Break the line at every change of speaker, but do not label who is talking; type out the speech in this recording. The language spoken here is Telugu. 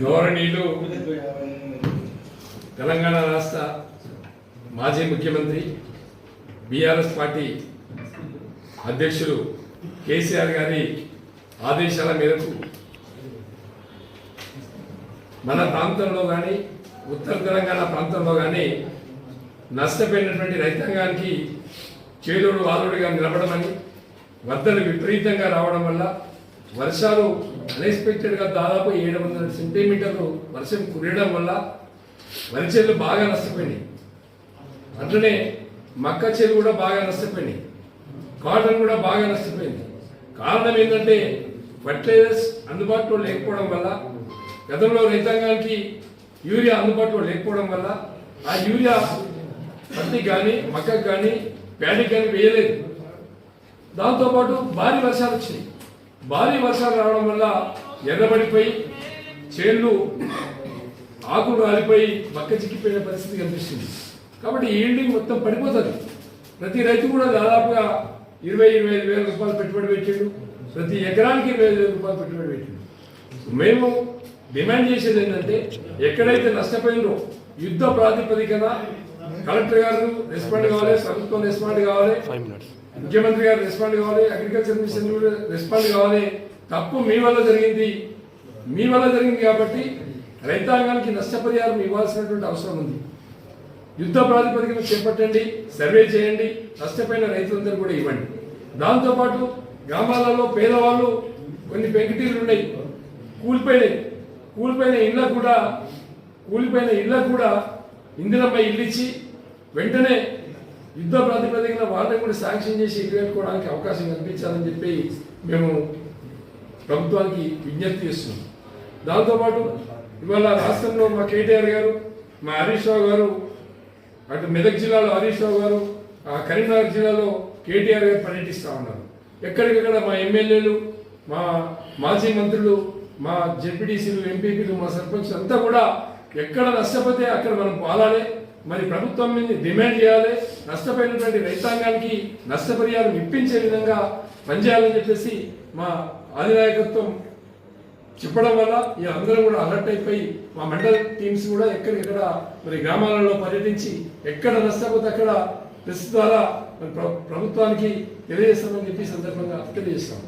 గౌరవనీయులు తెలంగాణ రాష్ట్ర మాజీ ముఖ్యమంత్రి బీఆర్ఎస్ పార్టీ అధ్యక్షులు కేసీఆర్ గారి ఆదేశాల మేరకు మన ప్రాంతంలో కానీ ఉత్తర తెలంగాణ ప్రాంతంలో కానీ నష్టపోయినటువంటి రైతాంగానికి చేదోడు వాదుడుగా నిలబడమని వద్దలు విపరీతంగా రావడం వల్ల వర్షాలు అన్ఎక్స్పెక్టెడ్గా దాదాపు ఏడు వందల సెంటీమీటర్లు వర్షం కురియడం వల్ల వరి చేలు బాగా నష్టపోయినాయి. అట్లనే మక్క చేలు కూడా బాగా నష్టపోయినాయి. కాటన్ కూడా బాగా నష్టపోయింది. కారణం ఏంటంటే ఫర్టిలైజర్స్ అందుబాటులో లేకపోవడం వల్ల గతంలో రైతాంగానికి యూరియా అందుబాటులో లేకపోవడం వల్ల ఆ యూరియా పత్తి కానీ మక్కకు కానీ ప్యాడీ కానీ వేయలేదు. దాంతోపాటు భారీ వర్షాలు వచ్చినాయి. భారీ వర్షాలు రావడం వల్ల ఎర్రబడిపోయి చేళ్ళు ఆకులు రాలిపోయి మక్క చిక్కిపోయిన పరిస్థితి కనిపిస్తుంది. కాబట్టి ఈల్డింగ్ మొత్తం పడిపోతుంది. ప్రతి రైతు కూడా దాదాపుగా ఇరవై ఇరవై ఐదు వేల రూపాయలు పెట్టుబడి పెట్టాడు. ప్రతి ఎకరానికి ఇరవై ఐదు వేల రూపాయలు పెట్టుబడి పెట్టాడు. మేము డిమాండ్ చేసేది ఏంటంటే ఎక్కడైతే నష్టపోయినో యుద్ధ ప్రాతిపదికన కలెక్టర్ గారు రెస్పాండ్ కావాలి ప్రభుత్వం రెస్పాండ్ కావాలి ముఖ్యమంత్రి గారు రెస్పాండ్ కావాలి అగ్రికల్చర్ మిషన్ రెస్పాండ్ కావాలి. తప్పు మీ వల్ల జరిగింది. మీ వల్ల జరిగింది కాబట్టి రైతాంగానికి నష్టపరిహారం ఇవ్వాల్సినటువంటి అవసరం ఉంది. యుద్ధ ప్రాతిపదికన చేపట్టండి సర్వే చేయండి నష్టపోయిన రైతులందరూ కూడా ఇవ్వండి. దాంతోపాటు గ్రామాలలో పేదవాళ్ళు కొన్ని పెంకుటీలు ఉన్నాయి. కూలిపోయినాయి. కూలిపోయిన ఇళ్ళకు కూడా కూలిపోయిన ఇళ్ళకు కూడా ఇందిరమ్మ ఇల్లిచ్చి వెంటనే యుద్ధ ప్రాతిపదికన వాళ్ళని కూడా శాంక్షన్ చేసి ఇల్లు అవకాశం కల్పించాలని చెప్పి మేము ప్రభుత్వానికి విజ్ఞప్తి చేస్తున్నాం. దాంతోపాటు ఇవాళ రాష్ట్రంలో మా కేటీఆర్ గారు మా హరీష్ రావు గారు అటు మెదక్ జిల్లాలో హరీష్ రావు గారు ఆ కరీంనగర్ జిల్లాలో కేటీఆర్ గారు పర్యటిస్తూ ఉన్నారు. ఎక్కడికక్కడ మా ఎమ్మెల్యేలు మా మాజీ మంత్రులు మా జెడ్పీటీసీలు ఎంపీపీలు మా సర్పంచ్ అంతా కూడా ఎక్కడ నష్టపోతే అక్కడ మనం పాలాలి. మరి ప్రభుత్వం మీద డిమాండ్ చేయాలి. నష్టపోయినటువంటి రైతాంగానికి నష్టపరిహారం ఇప్పించే విధంగా పనిచేయాలని చెప్పేసి మా అధినాయకత్వం చెప్పడం వల్ల ఈ అందరూ కూడా అలర్ట్ అయిపోయి మా మండల టీమ్స్ కూడా ఎక్కడికెక్కడ మరి గ్రామాలలో పర్యటించి ఎక్కడ నష్టపోతే అక్కడ ప్రెస్ ద్వారా మరి ప్రభుత్వానికి తెలియజేస్తామని చెప్పి సందర్భంగా తెలియజేస్తాము.